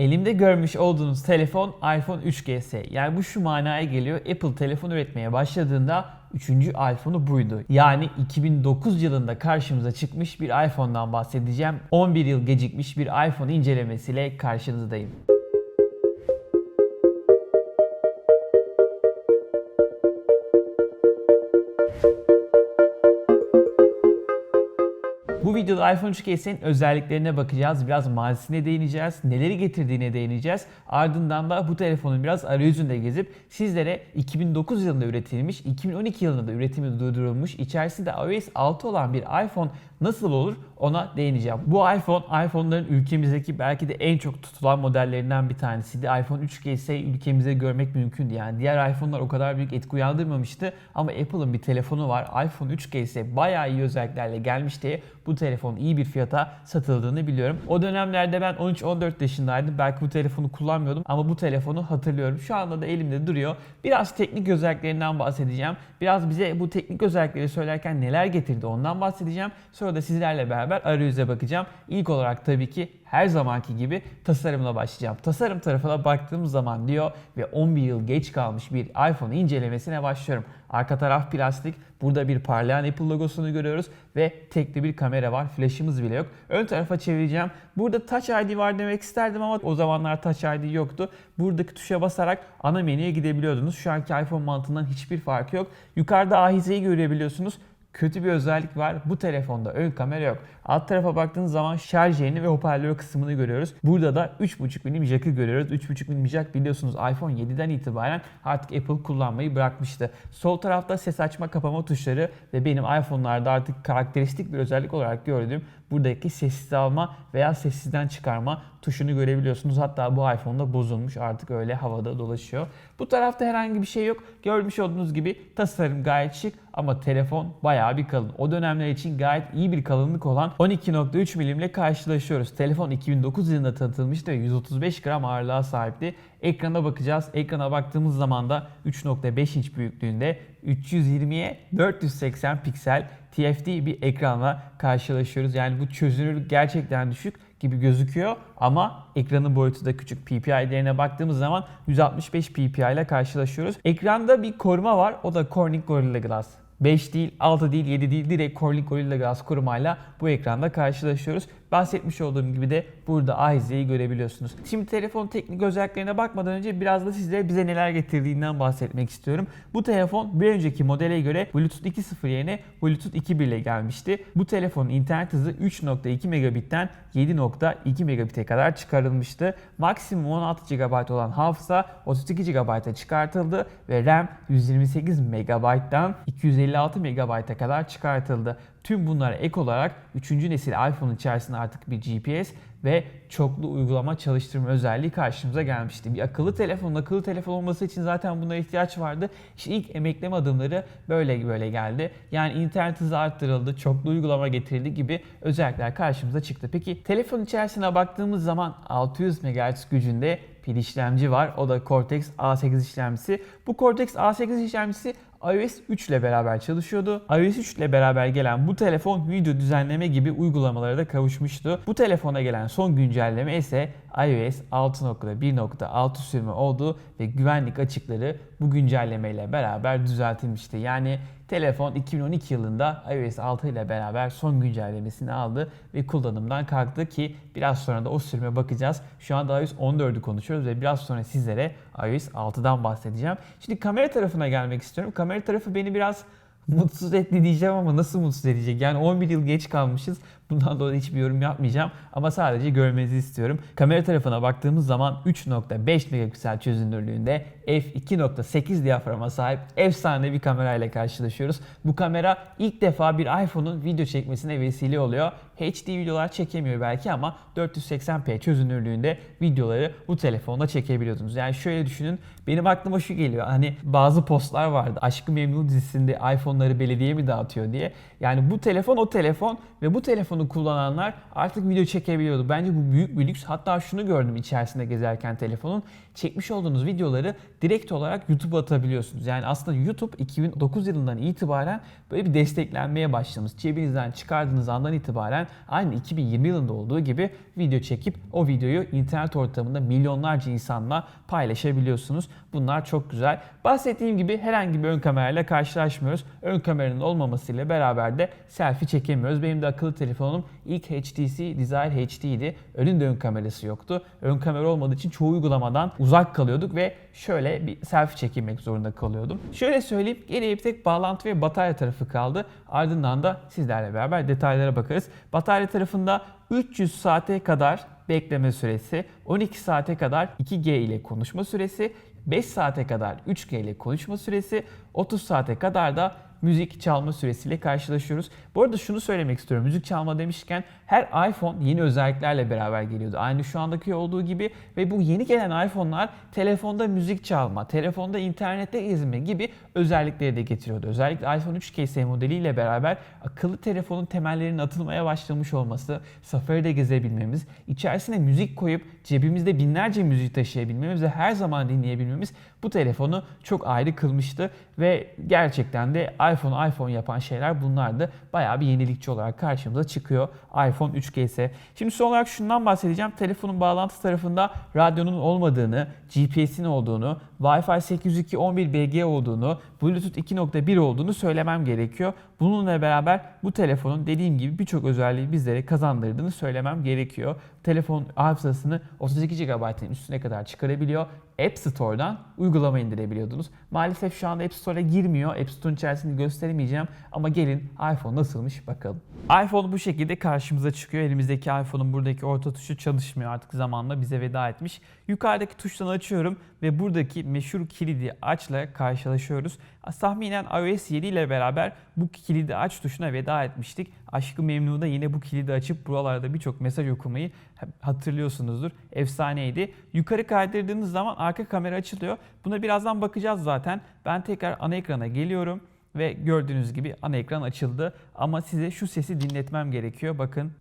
Elimde görmüş olduğunuz telefon iPhone 3GS. Yani bu şu manaya geliyor. Apple telefon üretmeye başladığında 3. iPhone'u buydu. Yani 2009 yılında karşımıza çıkmış bir iPhone'dan bahsedeceğim. 11 yıl gecikmiş bir iPhone incelemesiyle karşınızdayım. Bu videoda iPhone 3GS'nin özelliklerine bakacağız. Biraz mazisine değineceğiz. Neleri getirdiğine değineceğiz. Ardından da bu telefonun biraz arayüzünde gezip sizlere 2009 yılında üretilmiş, 2012 yılında da üretimi durdurulmuş, içerisinde iOS 6 olan bir iPhone nasıl olur ona değineceğim. Bu iPhone, iPhone'ların ülkemizdeki belki de en çok tutulan modellerinden bir tanesiydi. iPhone 3GS ülkemizde görmek mümkündü. Yani diğer iPhone'lar o kadar büyük etki uyandırmamıştı. Ama Apple'ın bir telefonu var. iPhone 3GS bayağı iyi özelliklerle gelmiş diye bu telefon iyi bir fiyata satıldığını biliyorum. O dönemlerde ben 13-14 yaşındaydım. Belki bu telefonu kullanmıyordum ama bu telefonu hatırlıyorum. Şu anda da elimde duruyor. Biraz teknik özelliklerinden bahsedeceğim. Biraz bize bu teknik özellikleri söylerken neler getirdi ondan bahsedeceğim. Sonra da sizlerle beraber arayüze bakacağım. İlk olarak tabii ki her zamanki gibi tasarımla başlayacağım. Tasarım tarafına baktığımız zaman diyor ve 11 yıl geç kalmış bir iPhone incelemesine başlıyorum. Arka taraf plastik. Burada bir parlayan Apple logosunu görüyoruz ve tekli bir kamera var. Flash'ımız bile yok. Ön tarafa çevireceğim. Burada Touch ID var demek isterdim ama o zamanlar Touch ID yoktu. Buradaki tuşa basarak ana menüye gidebiliyordunuz. Şu anki iPhone mantığından hiçbir farkı yok. Yukarıda ahizeyi görebiliyorsunuz kötü bir özellik var. Bu telefonda ön kamera yok. Alt tarafa baktığınız zaman şarj yerini ve hoparlör kısmını görüyoruz. Burada da 3.5 milim jack'ı görüyoruz. 3.5 milim jack biliyorsunuz iPhone 7'den itibaren artık Apple kullanmayı bırakmıştı. Sol tarafta ses açma kapama tuşları ve benim iPhone'larda artık karakteristik bir özellik olarak gördüğüm buradaki sessiz alma veya sessizden çıkarma tuşunu görebiliyorsunuz. Hatta bu iPhone'da bozulmuş artık öyle havada dolaşıyor. Bu tarafta herhangi bir şey yok. Görmüş olduğunuz gibi tasarım gayet şık ama telefon bayağı bir kalın. O dönemler için gayet iyi bir kalınlık olan 12.3 milim ile karşılaşıyoruz. Telefon 2009 yılında tanıtılmıştı ve 135 gram ağırlığa sahipti. Ekrana bakacağız. Ekrana baktığımız zaman da 3.5 inç büyüklüğünde 320'ye 480 piksel TFT bir ekranla karşılaşıyoruz. Yani bu çözünürlük gerçekten düşük gibi gözüküyor ama ekranın boyutu da küçük. PPI değerine baktığımız zaman 165 PPI ile karşılaşıyoruz. Ekranda bir koruma var. O da Corning Gorilla Glass. 5 değil, 6 değil, 7 değil direkt Corning Gorilla Glass korumayla bu ekranda karşılaşıyoruz. Bahsetmiş olduğum gibi de burada Ahize'yi görebiliyorsunuz. Şimdi telefon teknik özelliklerine bakmadan önce biraz da size bize neler getirdiğinden bahsetmek istiyorum. Bu telefon bir önceki modele göre Bluetooth 2.0 yerine Bluetooth 2.1 ile gelmişti. Bu telefonun internet hızı 3.2 megabitten 7.2 megabit'e kadar çıkarılmıştı. Maksimum 16 GB olan hafıza 32 GB'a çıkartıldı ve RAM 128 MB'dan 256 MB'a kadar çıkartıldı. Tüm bunlara ek olarak 3. nesil iPhone içerisinde artık bir GPS ve çoklu uygulama çalıştırma özelliği karşımıza gelmişti. Bir akıllı telefonun akıllı telefon olması için zaten buna ihtiyaç vardı. İşte ilk emekleme adımları böyle böyle geldi. Yani internet hızı arttırıldı, çoklu uygulama getirildi gibi özellikler karşımıza çıktı. Peki telefon içerisine baktığımız zaman 600 MHz gücünde pil işlemci var. O da Cortex A8 işlemcisi. Bu Cortex A8 işlemcisi iOS 3 ile beraber çalışıyordu. iOS 3 ile beraber gelen bu telefon video düzenleme gibi uygulamalara da kavuşmuştu. Bu telefona gelen son güncelleme ise iOS 6.1.6 sürümü oldu ve güvenlik açıkları bu güncellemeyle beraber düzeltilmişti. Yani telefon 2012 yılında iOS 6 ile beraber son güncellemesini aldı ve kullanımdan kalktı ki biraz sonra da o sürüme bakacağız. Şu anda iOS 14'ü konuşuyoruz ve biraz sonra sizlere iOS 6'dan bahsedeceğim. Şimdi kamera tarafına gelmek istiyorum. Kamera tarafı beni biraz mutsuz etti diyeceğim ama nasıl mutsuz edecek? Yani 11 yıl geç kalmışız. Bundan dolayı hiçbir yorum yapmayacağım ama sadece görmenizi istiyorum. Kamera tarafına baktığımız zaman 3.5 megapiksel çözünürlüğünde f2.8 diyaframa sahip efsane bir kamerayla karşılaşıyoruz. Bu kamera ilk defa bir iPhone'un video çekmesine vesile oluyor. HD videolar çekemiyor belki ama 480p çözünürlüğünde videoları bu telefonda çekebiliyordunuz. Yani şöyle düşünün benim aklıma şu geliyor. Hani bazı postlar vardı. Aşkı Memnu dizisinde iPhone'ları belediye mi dağıtıyor diye. Yani bu telefon o telefon ve bu telefonun telefonu kullananlar artık video çekebiliyordu. Bence bu büyük bir lüks. Hatta şunu gördüm içerisinde gezerken telefonun. Çekmiş olduğunuz videoları direkt olarak YouTube'a atabiliyorsunuz. Yani aslında YouTube 2009 yılından itibaren böyle bir desteklenmeye başlamış. Cebinizden çıkardığınız andan itibaren aynı 2020 yılında olduğu gibi video çekip o videoyu internet ortamında milyonlarca insanla paylaşabiliyorsunuz. Bunlar çok güzel. Bahsettiğim gibi herhangi bir ön kamerayla karşılaşmıyoruz. Ön kameranın olmamasıyla beraber de selfie çekemiyoruz. Benim de akıllı telefonum ilk HTC Desire HD idi. Önünde ön kamerası yoktu. Ön kamera olmadığı için çoğu uygulamadan uzak kalıyorduk ve şöyle bir selfie çekilmek zorunda kalıyordum. Şöyle söyleyeyim geriye bir tek bağlantı ve batarya tarafı kaldı. Ardından da sizlerle beraber detaylara bakarız. Batarya tarafında 300 saate kadar bekleme süresi, 12 saate kadar 2G ile konuşma süresi, 5 saate kadar 3G ile konuşma süresi, 30 saate kadar da müzik çalma süresiyle karşılaşıyoruz. Bu arada şunu söylemek istiyorum. Müzik çalma demişken her iPhone yeni özelliklerle beraber geliyordu. Aynı şu andaki olduğu gibi ve bu yeni gelen iPhone'lar telefonda müzik çalma, telefonda internette gezme gibi özellikleri de getiriyordu. Özellikle iPhone 3GS modeliyle beraber akıllı telefonun temellerinin atılmaya başlamış olması, Safari'de gezebilmemiz, içerisine müzik koyup cebimizde binlerce müzik taşıyabilmemiz ve her zaman dinleyebilmemiz bu telefonu çok ayrı kılmıştı ve gerçekten de iPhone iPhone yapan şeyler bunlardı. Bayağı bir yenilikçi olarak karşımıza çıkıyor iPhone 3GS. Şimdi son olarak şundan bahsedeceğim. Telefonun bağlantı tarafında radyonun olmadığını, GPS'in olduğunu, Wi-Fi 802.11bg olduğunu, Bluetooth 2.1 olduğunu söylemem gerekiyor. Bununla beraber bu telefonun dediğim gibi birçok özelliği bizlere kazandırdığını söylemem gerekiyor. Telefon hafızasını 32 GB'ın üstüne kadar çıkarabiliyor. App Store'dan uygulama indirebiliyordunuz. Maalesef şu anda App Store'a girmiyor. App Store'un içerisinde gösteremeyeceğim ama gelin iPhone nasılmış bakalım. iPhone bu şekilde karşımıza çıkıyor. Elimizdeki iPhone'un buradaki orta tuşu çalışmıyor artık zamanla bize veda etmiş. Yukarıdaki tuştan açıyorum ve buradaki meşhur kilidi açla karşılaşıyoruz. Tahminen iOS 7 ile beraber bu kilidi aç tuşuna veda etmiştik. Aşkı Memnu'da yine bu kilidi açıp buralarda birçok mesaj okumayı hatırlıyorsunuzdur. Efsaneydi. Yukarı kaydırdığınız zaman arka kamera açılıyor. Buna birazdan bakacağız zaten. Ben tekrar ana ekrana geliyorum ve gördüğünüz gibi ana ekran açıldı. Ama size şu sesi dinletmem gerekiyor. Bakın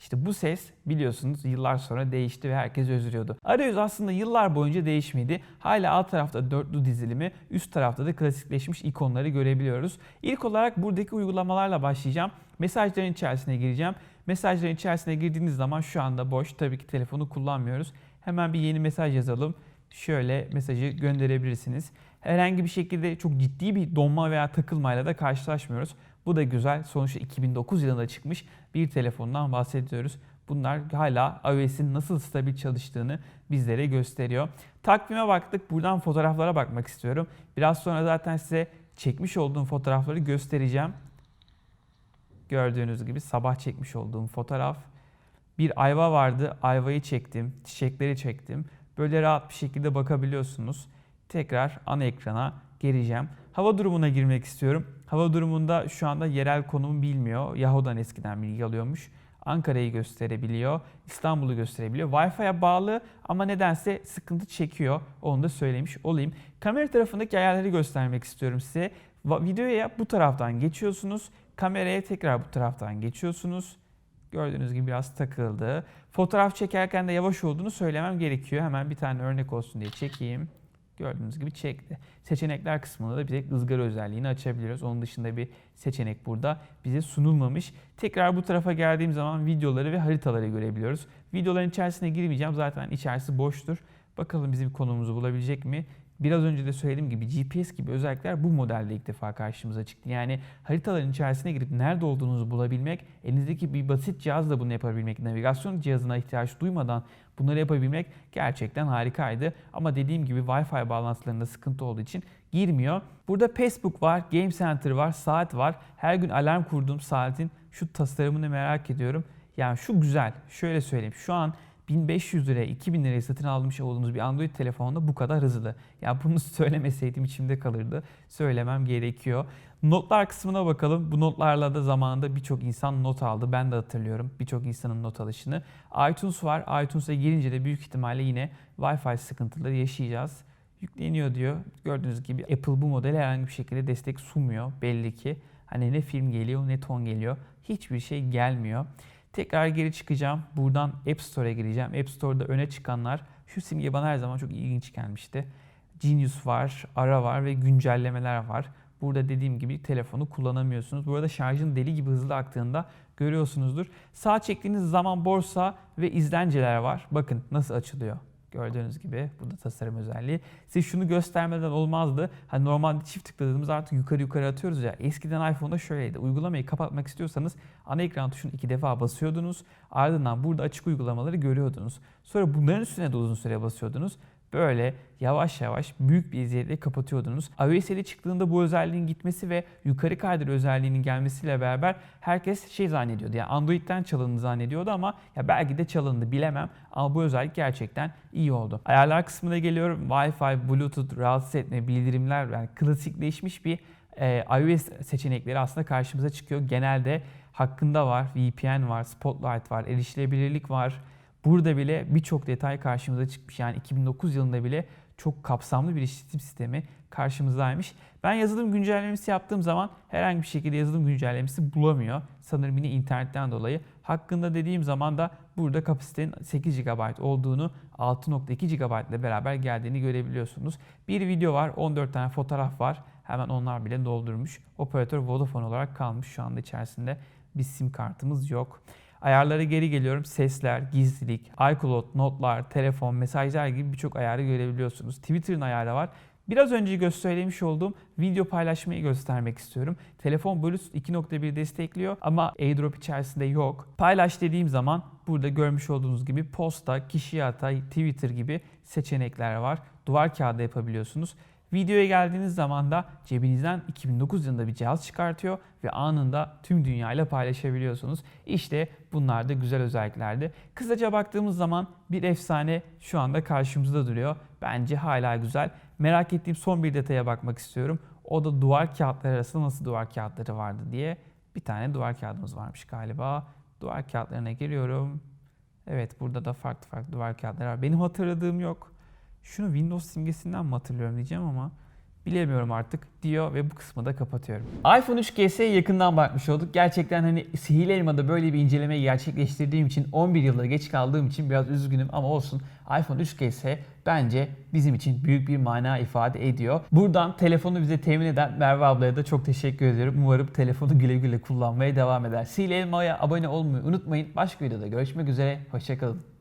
işte bu ses biliyorsunuz yıllar sonra değişti ve herkes özlüyordu. Arayüz aslında yıllar boyunca değişmedi. Hala alt tarafta dörtlü dizilimi, üst tarafta da klasikleşmiş ikonları görebiliyoruz. İlk olarak buradaki uygulamalarla başlayacağım. Mesajların içerisine gireceğim. Mesajların içerisine girdiğiniz zaman şu anda boş. Tabii ki telefonu kullanmıyoruz. Hemen bir yeni mesaj yazalım. Şöyle mesajı gönderebilirsiniz. Herhangi bir şekilde çok ciddi bir donma veya takılmayla da karşılaşmıyoruz. Bu da güzel. Sonuçta 2009 yılında çıkmış bir telefondan bahsediyoruz. Bunlar hala iOS'in nasıl stabil çalıştığını bizlere gösteriyor. Takvime baktık. Buradan fotoğraflara bakmak istiyorum. Biraz sonra zaten size çekmiş olduğum fotoğrafları göstereceğim. Gördüğünüz gibi sabah çekmiş olduğum fotoğraf. Bir ayva vardı. Ayvayı çektim. Çiçekleri çektim. Böyle rahat bir şekilde bakabiliyorsunuz. Tekrar ana ekrana geleceğim. Hava durumuna girmek istiyorum. Hava durumunda şu anda yerel konumu bilmiyor. Yahoo'dan eskiden bilgi alıyormuş. Ankara'yı gösterebiliyor, İstanbul'u gösterebiliyor. Wi-Fi'ye bağlı ama nedense sıkıntı çekiyor. Onu da söylemiş olayım. Kamera tarafındaki ayarları göstermek istiyorum size. Videoya bu taraftan geçiyorsunuz. Kameraya tekrar bu taraftan geçiyorsunuz. Gördüğünüz gibi biraz takıldı. Fotoğraf çekerken de yavaş olduğunu söylemem gerekiyor. Hemen bir tane örnek olsun diye çekeyim. Gördüğünüz gibi çekti. Seçenekler kısmında da bir tek ızgara özelliğini açabiliyoruz. Onun dışında bir seçenek burada bize sunulmamış. Tekrar bu tarafa geldiğim zaman videoları ve haritaları görebiliyoruz. Videoların içerisine girmeyeceğim. Zaten içerisi boştur. Bakalım bizim konumuzu bulabilecek mi? Biraz önce de söylediğim gibi GPS gibi özellikler bu modelde ilk defa karşımıza çıktı. Yani haritaların içerisine girip nerede olduğunuzu bulabilmek, elinizdeki bir basit cihazla bunu yapabilmek, navigasyon cihazına ihtiyaç duymadan bunları yapabilmek gerçekten harikaydı. Ama dediğim gibi Wi-Fi bağlantılarında sıkıntı olduğu için girmiyor. Burada Facebook var, Game Center var, saat var. Her gün alarm kurduğum saatin şu tasarımını merak ediyorum. Yani şu güzel. Şöyle söyleyeyim. Şu an 1500 liraya 2000 liraya satın almış olduğunuz bir Android telefonda bu kadar hızlı. Ya bunu söylemeseydim içimde kalırdı. Söylemem gerekiyor. Notlar kısmına bakalım. Bu notlarla da zamanında birçok insan not aldı. Ben de hatırlıyorum birçok insanın not alışını. iTunes var. iTunes'a girince de büyük ihtimalle yine Wi-Fi sıkıntıları yaşayacağız. Yükleniyor diyor. Gördüğünüz gibi Apple bu modele herhangi bir şekilde destek sunmuyor belli ki. Hani ne film geliyor ne ton geliyor hiçbir şey gelmiyor. Tekrar geri çıkacağım. Buradan App Store'a gireceğim. App Store'da öne çıkanlar şu simge bana her zaman çok ilginç gelmişti. Genius var, Ara var ve güncellemeler var. Burada dediğim gibi telefonu kullanamıyorsunuz. Bu arada şarjın deli gibi hızlı aktığında görüyorsunuzdur. Sağ çektiğiniz zaman borsa ve izlenceler var. Bakın nasıl açılıyor. Gördüğünüz gibi bu da tasarım özelliği. Size şunu göstermeden olmazdı. Hani normalde çift tıkladığımız artık yukarı yukarı atıyoruz ya. Eskiden iPhone'da şöyleydi. Uygulamayı kapatmak istiyorsanız ana ekran tuşunu iki defa basıyordunuz. Ardından burada açık uygulamaları görüyordunuz. Sonra bunların üstüne de uzun süre basıyordunuz. Böyle yavaş yavaş büyük bir eziyetle kapatıyordunuz. iOS 7 çıktığında bu özelliğin gitmesi ve yukarı kaydır özelliğinin gelmesiyle beraber herkes şey zannediyordu. Yani Android'den çalındı zannediyordu ama ya belki de çalındı bilemem. Ama bu özellik gerçekten iyi oldu. Ayarlar kısmına geliyorum. Wi-Fi, Bluetooth, rahatsız etme, bildirimler yani klasikleşmiş bir e, iOS seçenekleri aslında karşımıza çıkıyor. Genelde hakkında var, VPN var, Spotlight var, erişilebilirlik var. Burada bile birçok detay karşımıza çıkmış. Yani 2009 yılında bile çok kapsamlı bir işletim sistemi karşımızdaymış. Ben yazılım güncellemesi yaptığım zaman herhangi bir şekilde yazılım güncellemesi bulamıyor. Sanırım yine internetten dolayı. Hakkında dediğim zaman da burada kapasitenin 8 GB olduğunu 6.2 GB ile beraber geldiğini görebiliyorsunuz. Bir video var, 14 tane fotoğraf var. Hemen onlar bile doldurmuş. Operatör Vodafone olarak kalmış şu anda içerisinde. Bir sim kartımız yok. Ayarlara geri geliyorum. Sesler, gizlilik, iCloud, notlar, telefon, mesajlar gibi birçok ayarı görebiliyorsunuz. Twitter'ın ayarı var. Biraz önce göstermiş olduğum video paylaşmayı göstermek istiyorum. Telefon Bluetooth 2.1 destekliyor ama AirDrop içerisinde yok. Paylaş dediğim zaman burada görmüş olduğunuz gibi posta, kişiye atay, Twitter gibi seçenekler var. Duvar kağıdı yapabiliyorsunuz. Videoya geldiğiniz zaman da cebinizden 2009 yılında bir cihaz çıkartıyor ve anında tüm dünyayla paylaşabiliyorsunuz. İşte bunlar da güzel özelliklerdi. Kısaca baktığımız zaman bir efsane şu anda karşımızda duruyor. Bence hala güzel. Merak ettiğim son bir detaya bakmak istiyorum. O da duvar kağıtları arasında nasıl duvar kağıtları vardı diye. Bir tane duvar kağıdımız varmış galiba. Duvar kağıtlarına giriyorum. Evet burada da farklı farklı duvar kağıtları var. Benim hatırladığım yok. Şunu Windows simgesinden mi hatırlıyorum diyeceğim ama bilemiyorum artık diyor ve bu kısmı da kapatıyorum. iPhone 3GS'ye yakından bakmış olduk. Gerçekten hani Sihirli Elma'da böyle bir incelemeyi gerçekleştirdiğim için 11 yılda geç kaldığım için biraz üzgünüm ama olsun. iPhone 3GS bence bizim için büyük bir mana ifade ediyor. Buradan telefonu bize temin eden Merve ablaya da çok teşekkür ediyorum. Umarım telefonu güle güle kullanmaya devam eder. Sihirli Elma'ya abone olmayı unutmayın. Başka videoda görüşmek üzere. Hoşçakalın.